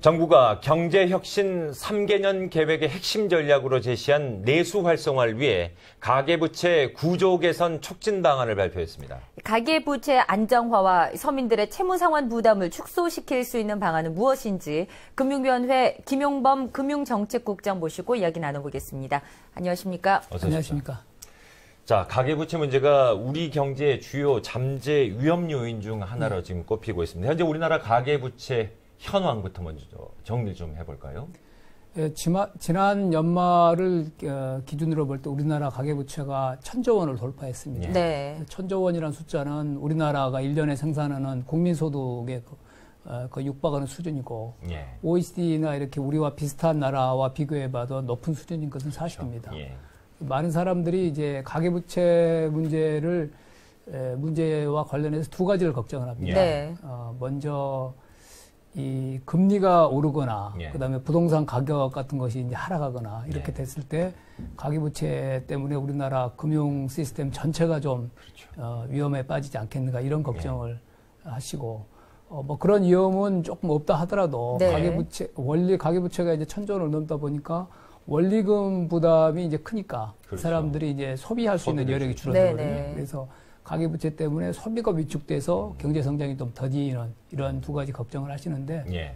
정부가 경제혁신 3개년 계획의 핵심 전략으로 제시한 내수 활성화를 위해 가계부채 구조 개선 촉진 방안을 발표했습니다. 가계부채 안정화와 서민들의 채무 상환 부담을 축소시킬 수 있는 방안은 무엇인지 금융위원회 김용범 금융정책국장 모시고 이야기 나눠보겠습니다. 안녕하십니까? 안녕하십니까? 자, 가계부채 문제가 우리 경제의 주요 잠재 위험 요인 중 하나로 네. 지금 꼽히고 있습니다. 현재 우리나라 가계부채 현황부터 먼저 정리 좀 해볼까요? 예, 지난 연말을 어, 기준으로 볼 때 우리나라 가계부채가 천조 원을 돌파했습니다. 네. 천조 원이라는 숫자는 우리나라가 1년에 생산하는 국민소득의 그, 어, 그 육박하는 수준이고 예. OECD나 이렇게 우리와 비슷한 나라와 비교해봐도 높은 수준인 것은 사실입니다. 그렇죠. 예. 많은 사람들이 이제 가계부채 문제를 에, 문제와 관련해서 두 가지를 걱정을 합니다. 네. 어, 먼저 이 금리가 오르거나 예. 그다음에 부동산 가격 같은 것이 이제 하락하거나 이렇게 예. 됐을 때 가계부채 때문에 우리나라 금융 시스템 전체가 좀 그렇죠. 어, 위험에 빠지지 않겠는가 이런 걱정을 예. 하시고 어, 뭐 그런 위험은 조금 없다 하더라도 네. 가계부채 원리 가계부채가 이제 천조 원을 넘다 보니까 원리금 부담이 이제 크니까 그렇죠. 사람들이 이제 소비할 수 있는 여력이 줄어들거든요. 네, 네. 그래서 가계부채 때문에 소비가 위축돼서 경제 성장이 좀 더디는 이런 두 가지 걱정을 하시는데 예.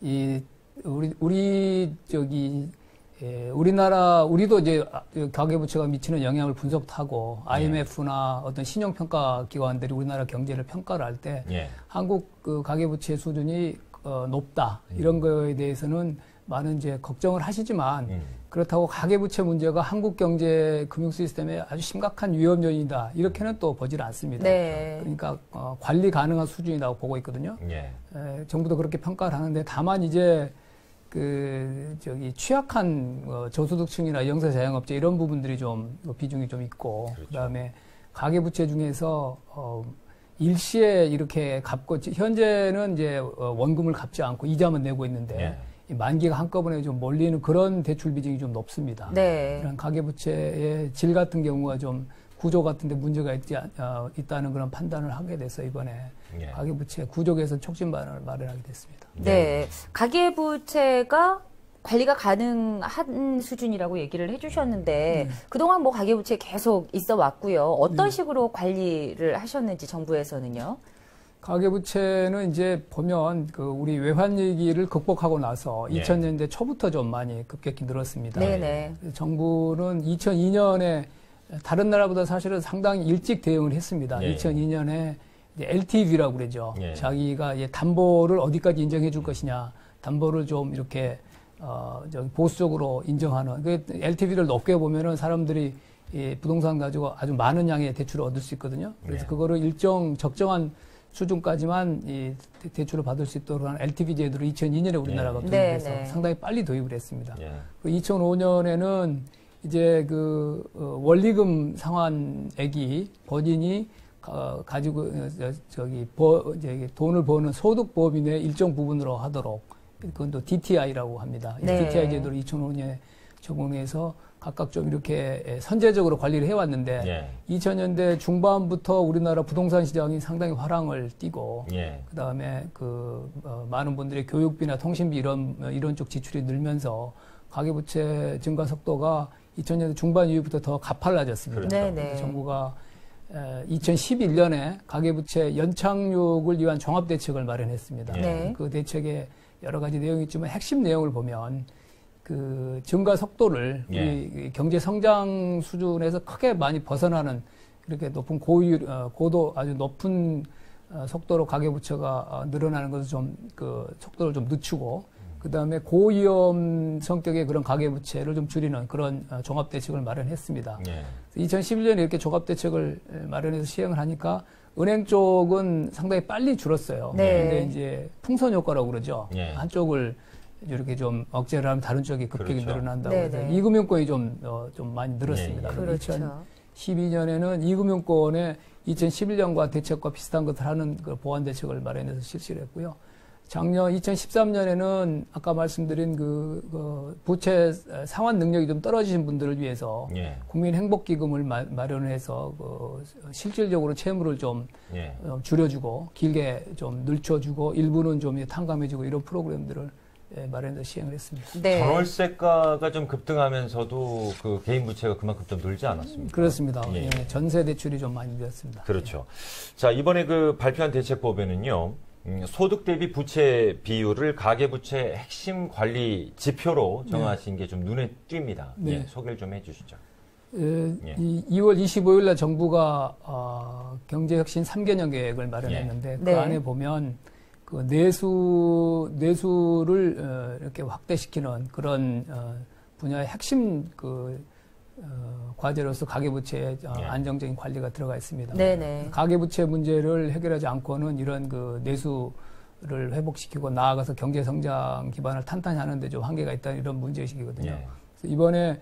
이 우리 우리 저기 예, 우리나라 우리도 이제 가계부채가 미치는 영향을 분석하고 IMF나 예. 어떤 신용평가 기관들이 우리나라 경제를 평가를 할때 예. 한국 그 가계부채 수준이 어, 높다 이런 음. 거에 대해서는 많은 이제 걱정을 하시지만 음. 그렇다고 가계부채 문제가 한국 경제 금융 시스템에 아주 심각한 위험 요인이다 이렇게는 또 보질 않습니다. 네. 그러니까 어, 관리 가능한 수준이라고 보고 있거든요. 예. 에, 정부도 그렇게 평가를 하는데 다만 이제 그 저기 취약한 어, 저소득층이나 영세 자영업자 이런 부분들이 좀 비중이 좀 있고 그렇죠. 그다음에 가계부채 중에서 어, 일시에 이렇게 갚고 현재는 이제 어, 원금을 갚지 않고 이자만 내고 있는데. 예. 만기가 한꺼번에 좀 몰리는 그런 대출 비중이 좀 높습니다. 네. 그런 가계부채의 질 같은 경우가 좀 구조 같은데 문제가 있지, 어, 있다는 그런 판단을 하게 돼서 이번에 네. 가계부채 구조 개선 촉진 방안을 마련하게 됐습니다. 네. 네. 가계부채가 관리가 가능한 수준이라고 얘기를 해주셨는데 음. 그동안 뭐 가계부채 계속 있어 왔고요. 어떤 음. 식으로 관리를 하셨는지 정부에서는요? 가계부채는 이제 보면 그 우리 외환위기를 극복하고 나서 네. 2000년대 초부터 좀 많이 급격히 늘었습니다. 네네. 정부는 2002년에 다른 나라보다 사실은 상당히 일찍 대응을 했습니다. 네. 2002년에 LTV라고 그러죠. 네. 자기가 담보를 어디까지 인정해 줄 것이냐, 담보를 좀 이렇게 어, 보수적으로 인정하는. 그 LTV를 높게 보면은 사람들이 이 부동산 가지고 아주 많은 양의 대출을 얻을 수 있거든요. 그래서 네. 그거를 일정 적정한 수준까지만 이 대출을 받을 수 있도록 하는 LTV 제도를 2002년에 우리나라가 네. 도입해서 네, 네. 상당히 빨리 도입을 했습니다. 네. 그 2005년에는 이제 그 어, 원리금 상환액이 법인이 어, 가지고 어, 저기 버, 저기 돈을 버는 소득 법인의 일정 부분으로 하도록 그건 또 DTI라고 합니다. 네. DTI 제도를 2005년에 적용해서 각각 좀 이렇게 선제적으로 관리를 해왔는데 예. 2000년대 중반부터 우리나라 부동산 시장이 상당히 화랑을 띠고 예. 그다음에 그 어, 많은 분들의 교육비나 통신비 이런 이런 쪽 지출이 늘면서 가계부채 증가 속도가 2000년대 중반 이후부터 더 가팔라졌습니다. 그렇죠. 네, 네. 정부가 에, 2011년에 가계부채 연착륙을 위한 종합대책을 마련했습니다. 네. 그 대책에 여러 가지 내용이 있지만 핵심 내용을 보면 그 증가 속도를 예. 우리 경제 성장 수준에서 크게 많이 벗어나는 이렇게 높은 고율, 어, 고도 아주 높은 어, 속도로 가계 부채가 어, 늘어나는 것을 좀 그 속도를 좀 늦추고 그 다음에 고위험 성격의 그런 가계 부채를 좀 줄이는 그런 종합 대책을 마련했습니다. 예. 2011년에 이렇게 종합 대책을 마련해서 시행을 하니까 은행 쪽은 상당히 빨리 줄었어요. 네. 근데 이제 풍선 효과라고 그러죠. 예. 한쪽을 이렇게 좀 억제를 하면 다른 쪽이 급격히 그렇죠. 늘어난다고 해서 네, 네. 이금융권이 좀, 어, 좀 많이 늘었습니다. 네, 그렇죠. 2012년에는 이금융권에 2011년과 대책과 비슷한 것을 하는 그 보완 대책을 마련해서 실시를 했고요. 작년 2013년에는 아까 말씀드린 그, 그 부채 상환 능력이 좀 떨어지신 분들을 위해서 예. 국민 행복 기금을 마, 마련해서 그 실질적으로 채무를 좀 예. 어, 줄여주고 길게 좀 늘쳐주고 일부는 좀 탕감해주고 이런 프로그램들을 예, 마련해서 시행을 했습니다. 네. 전월세가가 좀 급등하면서도 그 개인 부채가 그만큼 좀 늘지 않았습니까? 그렇습니다. 예. 예, 전세 대출이 좀 많이 늘었습니다. 그렇죠. 자 이번에 그 발표한 대책법에는요. 음, 소득 대비 부채 비율을 가계부채 핵심 관리 지표로 정하신 네. 게좀 눈에 띕니다. 네. 예, 소개를 좀 해주시죠. 에, 예. 이 2월 25일 날 정부가 어, 경제혁신 3개년 계획을 마련했는데 예. 그 네. 안에 보면 그 내수 내수를 어, 이렇게 확대시키는 그런 어, 분야의 핵심 그 어, 과제로서 가계부채의 어, 예. 안정적인 관리가 들어가 있습니다. 네네. 가계부채 문제를 해결하지 않고는 이런 그 내수를 회복시키고 나아가서 경제 성장 기반을 탄탄히 하는데 좀 한계가 있다는 이런 문제의식이거든요. 예. 이번에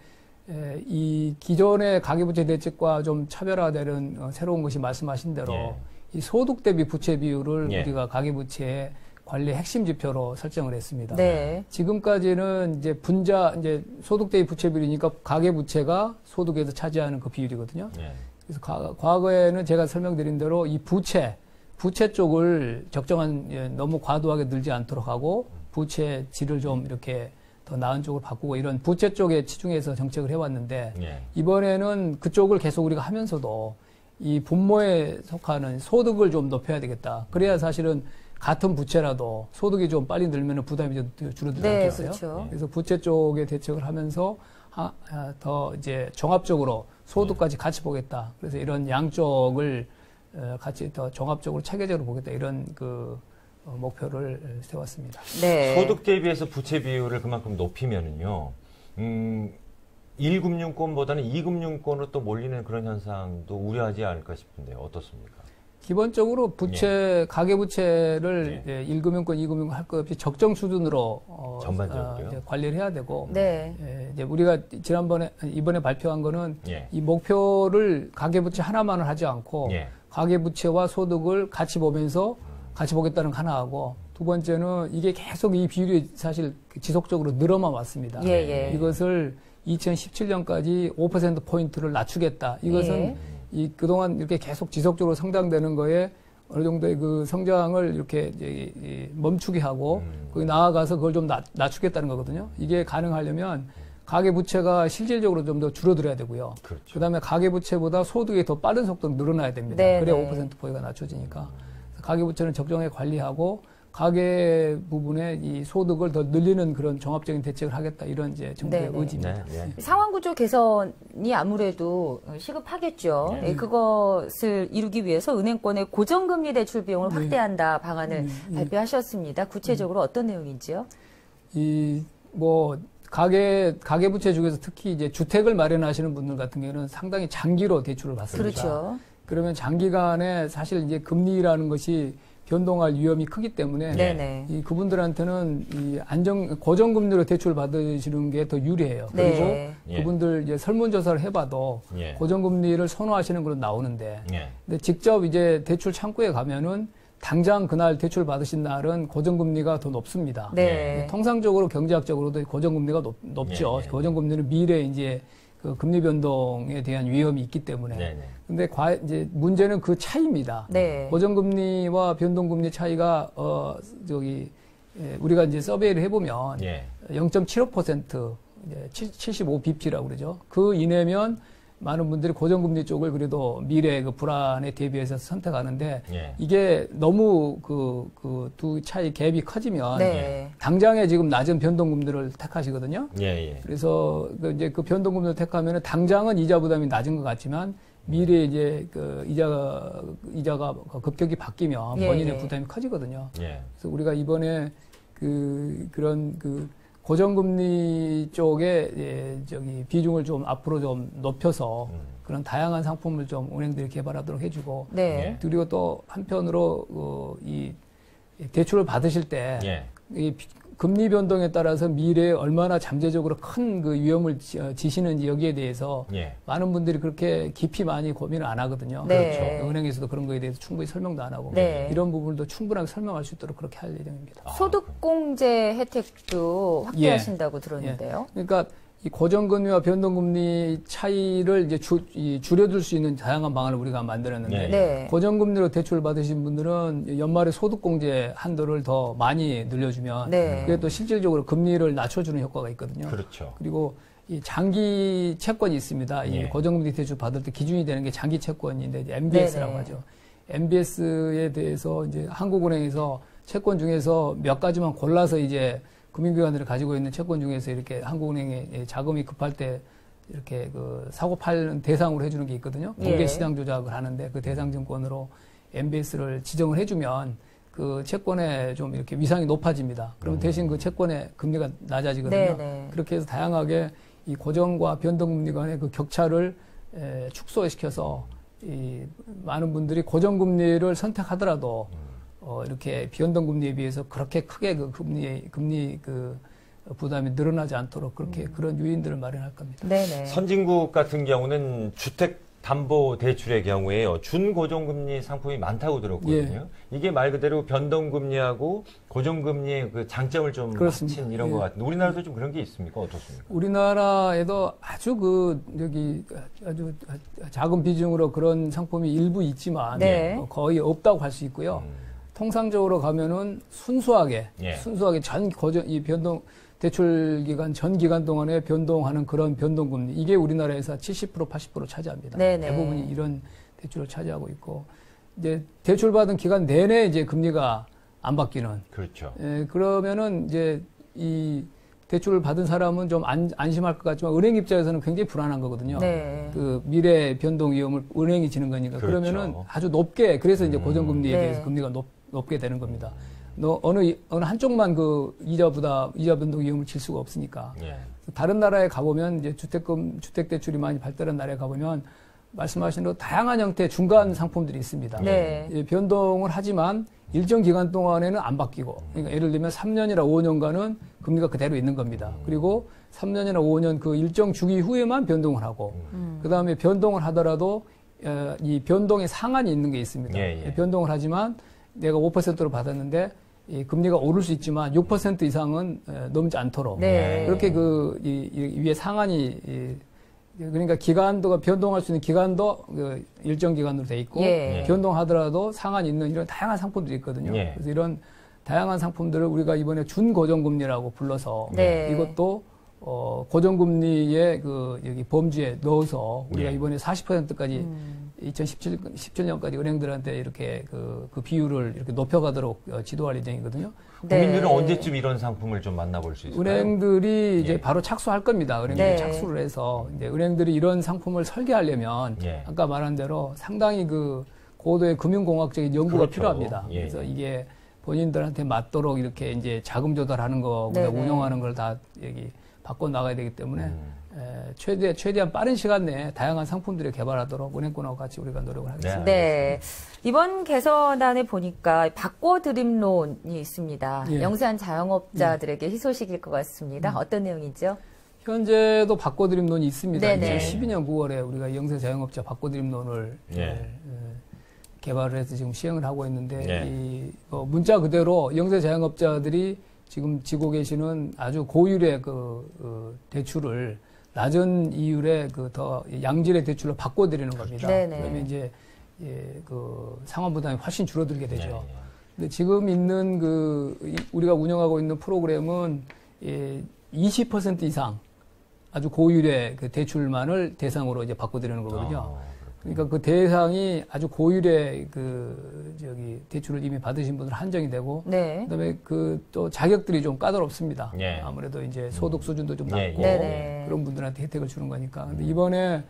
에, 이 기존의 가계부채 대책과 좀 차별화되는 어, 새로운 것이 말씀하신 대로 예. 이 소득 대비 부채 비율을 예. 우리가 가계부채에 관리 핵심 지표로 설정을 했습니다. 네. 지금까지는 이제 분자 이제 소득 대비 부채 비율이니까 가계 부채가 소득에서 차지하는 그 비율이거든요. 네. 그래서 과, 과거에는 제가 설명드린 대로 이 부채 부채 쪽을 적정한 예, 너무 과도하게 늘지 않도록 하고 부채 질을 좀 이렇게 더 나은 쪽으로 바꾸고 이런 부채 쪽에 치중해서 정책을 해왔는데 네. 이번에는 그쪽을 계속 우리가 하면서도 이 분모에 속하는 소득을 좀 높여야 되겠다. 그래야 사실은 같은 부채라도 소득이 좀 빨리 늘면 부담이 좀 줄어들지 네, 않겠어요? 그렇죠. 네. 그래서 부채 쪽에 대책을 하면서 하, 아, 더 이제 종합적으로 소득까지 같이 보겠다. 그래서 이런 양쪽을 어, 같이 더 종합적으로 체계적으로 보겠다. 이런 그 어, 목표를 세웠습니다. 네. 소득 대비해서 부채 비율을 그만큼 높이면은요. 음, 1금융권보다는 2금융권으로 또 몰리는 그런 현상도 우려하지 않을까 싶은데요. 어떻습니까? 기본적으로 부채 예. 가계 부채를 예. 1금융권, 2금융권 할 것 없이 적정 수준으로 어, 전반적으로 어, 관리를 해야 되고 네. 예, 이제 우리가 지난번에 이번에 발표한 거는 예. 이 목표를 가계 부채 하나만을 하지 않고 예. 가계 부채와 소득을 같이 보면서 같이 보겠다는 거 하나하고 두 번째는 이게 계속 이 비율이 사실 지속적으로 늘어만 왔습니다. 예, 예. 이것을 2017년까지 5% 포인트를 낮추겠다. 이것은 예. 이 그동안 이렇게 계속 지속적으로 성장되는 거에 어느 정도의 그 성장을 이렇게 이제 멈추게 하고 음. 거기 나아가서 그걸 좀 낮, 낮추겠다는 거거든요. 이게 가능하려면 가계 부채가 실질적으로 좀 더 줄어들어야 되고요. 그렇죠. 그다음에 가계 부채보다 소득이 더 빠른 속도로 늘어나야 됩니다. 네, 그래야 네. 5% 포인트가 낮춰지니까 가계 부채는 적정하게 관리하고 가계 부분에 이 소득을 더 늘리는 그런 종합적인 대책을 하겠다 이런 이제 정부의 네네. 의지입니다. 네, 네. 상황 구조 개선이 아무래도 시급하겠죠. 네. 예, 그것을 이루기 위해서 은행권의 고정금리 대출 비용을 네. 확대한다 방안을 네, 발표하셨습니다. 구체적으로 어떤 내용인지요? 이 뭐 가계 가계 부채 중에서 특히 이제 주택을 마련하시는 분들 같은 경우는 상당히 장기로 대출을 받습니다. 그렇죠. 그러면 장기간에 사실 이제 금리라는 것이 변동할 위험이 크기 때문에 네네. 이 그분들한테는 이 안정 고정금리로 대출 받으시는 게 더 유리해요. 네. 그리고 예. 그분들 이제 설문조사를 해봐도 예. 고정금리를 선호하시는 걸로 나오는데, 예. 근데 직접 이제 대출 창구에 가면은 당장 그날 대출 받으신 날은 고정금리가 더 높습니다. 네. 통상적으로 경제학적으로도 고정금리가 높, 높죠. 예, 예. 고정금리는 미래 이제 그 금리 변동에 대한 위험이 있기 때문에. 네네. 근데 과, 이제 문제는 그 차이입니다. 네. 고정 금리와 변동 금리 차이가 어 저기 예, 우리가 이제 서베이를 해 보면 예. 0.75% 75bp라고 그러죠. 그 이내면 많은 분들이 고정금리 쪽을 그래도 미래 그 불안에 대비해서 선택하는데 예. 이게 너무 그 그 두 차이 갭이 커지면 네. 당장에 지금 낮은 변동금리를 택하시거든요. 예, 예. 그래서 그 이제 그 변동금리를 택하면 당장은 이자 부담이 낮은 것 같지만 미래에 이제 그 이자가 이자가 급격히 바뀌면 예, 본인의 예. 부담이 커지거든요. 예. 그래서 우리가 이번에 그 그런 그 고정금리 쪽에 예, 저기 비중을 좀 앞으로 좀 높여서 음. 그런 다양한 상품을 좀 은행들이 개발하도록 해주고 네. 예. 그리고 또 한편으로 어, 이 대출을 받으실 때 예. 이 금리 변동에 따라서 미래에 얼마나 잠재적으로 큰 그 위험을 어, 지시는지 여기에 대해서 예. 많은 분들이 그렇게 깊이 많이 고민을 안 하거든요. 네. 그렇죠. 은행에서도 그런 거에 대해서 충분히 설명도 안 하고 네. 이런 부분도 충분하게 설명할 수 있도록 그렇게 할 예정입니다. 소득공제 혜택도 확대하신다고 예. 들었는데요. 예. 그러니까 이 고정금리와 변동금리 차이를 이제 주, 이 줄여줄 수 있는 다양한 방안을 우리가 만들었는데 네. 고정금리로 대출을 받으신 분들은 연말에 소득공제 한도를 더 많이 늘려주면 네. 그게 또 실질적으로 금리를 낮춰주는 효과가 있거든요. 그렇죠. 그리고 이 장기 채권이 있습니다. 이 예. 고정금리 대출 받을 때 기준이 되는 게 장기 채권인데 MBS라고 네네. 하죠. MBS에 대해서 이제 한국은행에서 채권 중에서 몇 가지만 골라서 이제 금융기관들이 가지고 있는 채권 중에서 이렇게 한국은행에 자금이 급할 때 이렇게 그 사고 팔는 대상으로 해주는 게 있거든요. 공개 예. 시장 조작을 하는데 그 대상 증권으로 MBS를 지정을 해주면 그 채권에 좀 이렇게 위상이 높아집니다. 그럼 음. 대신 그 채권의 금리가 낮아지거든요. 네네. 네. 그렇게 해서 다양하게 이 고정과 변동금리 간의 그 격차를 에, 축소시켜서 이 많은 분들이 고정금리를 선택하더라도 음. 어, 이렇게 비연동 금리에 비해서 그렇게 크게 그 금리 금리 그 부담이 늘어나지 않도록 그렇게 음. 그런 유인들을 마련할 겁니다. 네네. 선진국 같은 경우는 주택 담보 대출의 경우에요. 준고정금리 상품이 많다고 들었거든요. 예. 이게 말 그대로 변동금리하고 고정금리의 그 장점을 좀 그렇습니다. 합친 이런 예. 것 같은데 우리나라도 좀 그런 게 있습니까? 어떻습니까? 우리나라에도 아주 그 여기 아주 작은 비중으로 그런 상품이 일부 있지만 네. 거의 없다고 할 수 있고요. 음. 통상적으로 가면은 순수하게 예. 순수하게 전 거정 이 변동 대출 기간 전 기간 동안에 변동하는 그런 변동 금리 이게 우리나라에서 70% 80% 차지합니다. 네네. 대부분이 이런 대출을 차지하고 있고 이제 대출 받은 기간 내내 이제 금리가 안 바뀌는 그렇죠. 예, 그러면은 이제 이 대출을 받은 사람은 좀 안, 안심할 것 같지만 은행 입장에서는 굉장히 불안한 거거든요. 네. 그 미래 변동 위험을 은행이 지는 거니까 그렇죠. 그러면은 아주 높게 그래서 이제 음. 고정금리에 네. 대해서 금리가 높 높게 되는 겁니다. 너 어느 어느 한쪽만 그 이자보다 이자 변동 위험을 질 수가 없으니까. 예. 다른 나라에 가보면 이제 주택금 주택 대출이 많이 발달한 나라에 가보면 말씀하신 대로 다양한 형태의 중간 상품들이 있습니다. 네. 예, 변동을 하지만 일정 기간 동안에는 안 바뀌고, 그러니까 예를 들면 3년이나 5년간은 금리가 그대로 있는 겁니다. 그리고 3년이나 5년 그 일정 주기 후에만 변동을 하고, 음. 그 다음에 변동을 하더라도 어, 이 변동의 상한이 있는 게 있습니다. 예, 예. 변동을 하지만 내가 5%로 받았는데 이 금리가 오를 수 있지만 6% 이상은 넘지 않도록 네. 그렇게 그 이, 이 위에 상한이 이, 그러니까 기간도가 변동할 수 있는 기간도 그 일정 기간으로 돼 있고 예. 변동하더라도 상한이 있는 이런 다양한 상품들이 있거든요. 예. 그래서 이런 다양한 상품들을 우리가 이번에 준고정금리라고 불러서 네. 이것도 어, 고정금리의 그 여기 범주에 넣어서 우리가 예. 이번에 40%까지 음. 2017 17년까지 은행들한테 이렇게 그, 그 비율을 이렇게 높여가도록 어, 지도할 예정이거든요. 네. 국민들은 언제쯤 이런 상품을 좀 만나볼 수 있을까요? 은행들이 이제 예. 바로 착수할 겁니다. 은행들이 네. 착수를 해서 이제 은행들이 이런 상품을 설계하려면 예. 아까 말한 대로 상당히 그 고도의 금융공학적인 연구가 그렇죠. 필요합니다. 예. 그래서 이게 본인들한테 맞도록 이렇게 이제 자금 조달하는 거, 네, 네. 운영하는 걸 다 여기 바꿔 나가야 되기 때문에 음. 에, 최대 최대한 빠른 시간 내에 다양한 상품들을 개발하도록 은행권하고 같이 우리가 노력을 하겠습니다. 네. 이번 개선안에 보니까 바꿔 드림론이 있습니다. 예. 영세한 자영업자들에게 예. 희소식일 것 같습니다. 음. 어떤 내용이죠? 현재도 바꿔 드림론이 있습니다. 네네. 2012년 9월에 우리가 영세 자영업자 바꿔 드림론을 예. 에, 개발을 해서 지금 시행을 하고 있는데 예. 이 어, 문자 그대로 영세 자영업자들이 지금 지고 계시는 아주 고율의 그, 그 대출을 낮은 이율의 그 더 양질의 대출로 바꿔드리는 겁니다. 네네. 그러면 이제 예, 그 상환 부담이 훨씬 줄어들게 되죠. 네네. 근데 지금 있는 그 우리가 운영하고 있는 프로그램은 예, 20% 이상 아주 고율의 그 대출만을 대상으로 이제 바꿔드리는 거거든요. 아. 그러니까 그 대상이 아주 고율의 그 저기 대출을 이미 받으신 분들 한정이 되고 네. 그다음에 그 또 자격들이 좀 까다롭습니다. 예. 아무래도 이제 소득 수준도 좀 예, 낮고 예. 그런 분들한테 혜택을 주는 거니까. 근데 이번에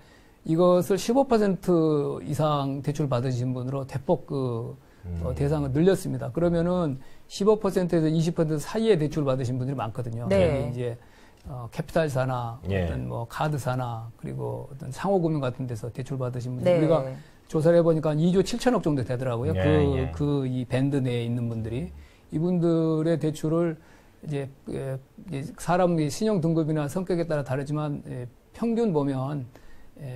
이것을 15% 이상 대출 받으신 분으로 대폭 그 음. 어, 대상을 늘렸습니다. 그러면은 15%에서 20% 사이에 대출 받으신 분들이 많거든요. 네. 이제 어, 캐피탈사나 예. 어떤 뭐 카드사나 그리고 어떤 상호금융 같은 데서 대출 받으신 분들 네. 우리가 조사를 해보니까 2조 7천억 정도 되더라고요. 예, 그, 예. 그 이 밴드 내에 있는 분들이 이분들의 대출을 이제 사람의 신용 등급이나 성격에 따라 다르지만 예, 평균 보면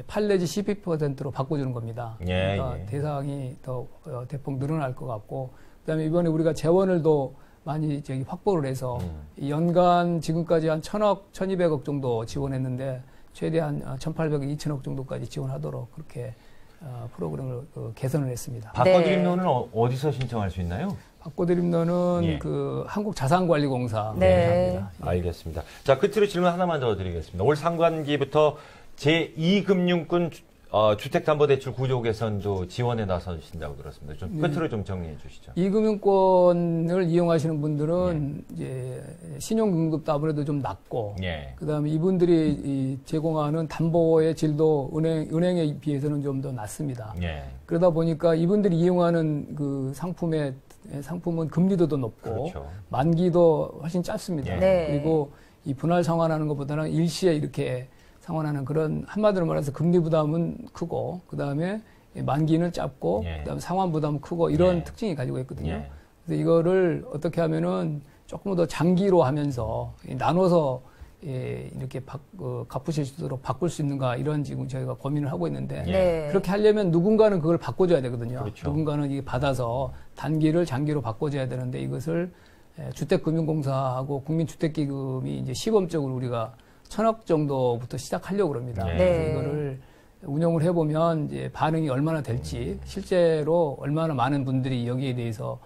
8 예, 내지 12%로 바꿔주는 겁니다. 예, 그러니까 예. 대상이 더 어, 대폭 늘어날 것 같고 그 다음에 이번에 우리가 재원을 더 많이 저기 확보를 해서 음. 연간 지금까지 한 천억, 천이백억 정도 지원했는데 최대한 1,800억, 2천억 정도까지 지원하도록 그렇게 어, 프로그램을 그 개선을 했습니다. 바꿔드림론은 네. 어, 디서 신청할 수 있나요? 바꿔드림론은 예. 그 한국자산관리공사 네. 합니다. 알겠습니다. 자 끝으로 질문 하나만 더 드리겠습니다. 올 상반기부터 제2금융권 어, 주택담보대출 구조 개선도 지원에 나서신다고 들었습니다. 좀 네. 끝으로 네. 좀 정리해 주시죠. 이 금융권을 이용하시는 분들은 네. 이제 신용등급도 아무래도 좀 낮고, 네. 그다음에 이분들이 제공하는 담보의 질도 은행 은행에 비해서는 좀 더 낮습니다. 네. 그러다 보니까 이분들이 이용하는 그 상품의 상품은 금리도 더 높고 그렇죠. 만기도 훨씬 짧습니다. 네. 그리고 이 분할 상환하는 것보다는 일시에 이렇게 상환하는 그런 한마디로 말해서 금리 부담은 크고 그 다음에 만기는 짧고 예. 그다음에 상환 부담은 크고 이런 예. 특징이 가지고 있거든요. 예. 그래서 이거를 어떻게 하면은 조금 더 장기로 하면서 나눠서 예, 이렇게 바, 어, 갚으실 수 있도록 바꿀 수 있는가 이런 지금 저희가 고민을 하고 있는데 네. 그렇게 하려면 누군가는 그걸 바꿔줘야 되거든요. 그렇죠. 누군가는 이게 받아서 단기를 장기로 바꿔줘야 되는데 이것을 예, 주택금융공사하고 국민주택기금이 이제 시범적으로 우리가 천억 정도부터 시작하려고 그럽니다. 네. 그래서 이거를 운영을 해보면 이제 반응이 얼마나 될지 실제로 얼마나 많은 분들이 여기에 대해서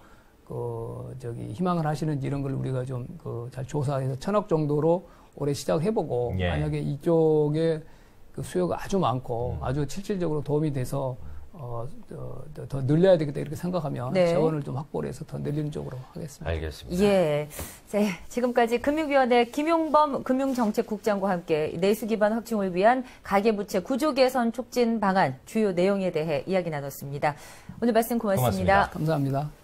그 저기 희망을 하시는지 이런 걸 우리가 좀 그 잘 조사해서 천억 정도로 올해 시작해보고 예. 만약에 이쪽에 그 수요가 아주 많고 음. 아주 실질적으로 도움이 돼서 어, 더, 더 늘려야 되겠다 이렇게 생각하면 네. 재원을 좀 확보를 해서 더 늘리는 쪽으로 하겠습니다. 알겠습니다. 예. 네, 지금까지 금융위원회 김용범 금융정책국장과 함께 내수 기반 확충을 위한 가계부채 구조 개선 촉진 방안 주요 내용에 대해 이야기 나눴습니다. 오늘 말씀 고맙습니다. 고맙습니다. 감사합니다.